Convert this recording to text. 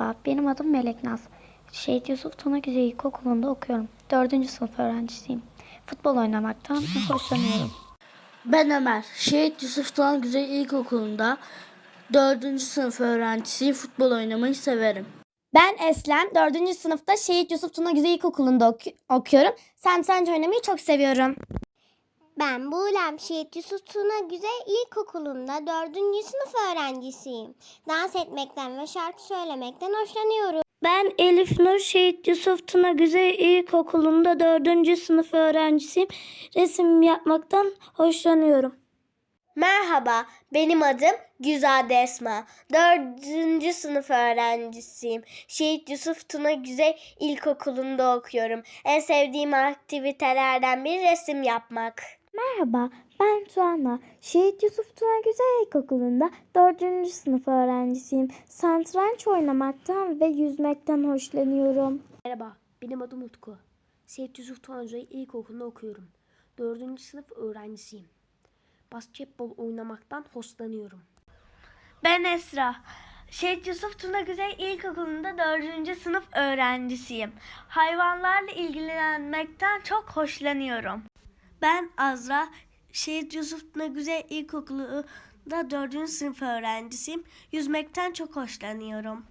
Merhaba, benim adım Melek Naz. Şehit Yusuf Tuna Güzel İlkokulu'nda okuyorum. Dördüncü sınıf öğrencisiyim. Futbol oynamaktan hoşlanıyorum. Ben Ömer. Şehit Yusuf Doğan Güzel İlkokulu'nda 4. sınıf öğrencisiyim. Futbol oynamayı severim. Ben Eslem. 4. sınıfta Şehit Yusuf Tuna Güzel İlkokulu'nda oku- okuyorum. Satranç oynamayı çok seviyorum. Ben Buğlem Şehit Yusuf Tuna Güzel İlkokulu'nda 4. sınıf öğrencisiyim. Dans etmekten ve şarkı söylemekten hoşlanıyorum. Ben Elif Nur Şehit Yusuf Tuna Güzel İlkokulu'nda 4. sınıf öğrencisiyim. Resim yapmaktan hoşlanıyorum. Merhaba, benim adım Güzade Esma. Dördüncü sınıf öğrencisiyim. Şehit Yusuf Tuna Güzel İlkokulu'nda okuyorum. En sevdiğim aktivitelerden biri resim yapmak. Merhaba, ben Tuana. Şehit Yusuf Tuna Güzel İlkokulu'nda 4. sınıf öğrencisiyim. Satranç oynamaktan ve yüzmekten hoşlanıyorum. Merhaba, benim adım Utku. Seyit Yusuf Tunancay İlkokulu'nda okuyorum. Dördüncü sınıf öğrencisiyim. Basketbol oynamaktan hoşlanıyorum. Ben Esra. Şehit Yusuf Tuna Güzel İlkokulu'nda 4. sınıf öğrencisiyim. Hayvanlarla ilgilenmekten çok hoşlanıyorum. Ben Azra. Şehit Yusuf Güzel İlkokulu'nda 4. sınıf öğrencisiyim. Yüzmekten çok hoşlanıyorum.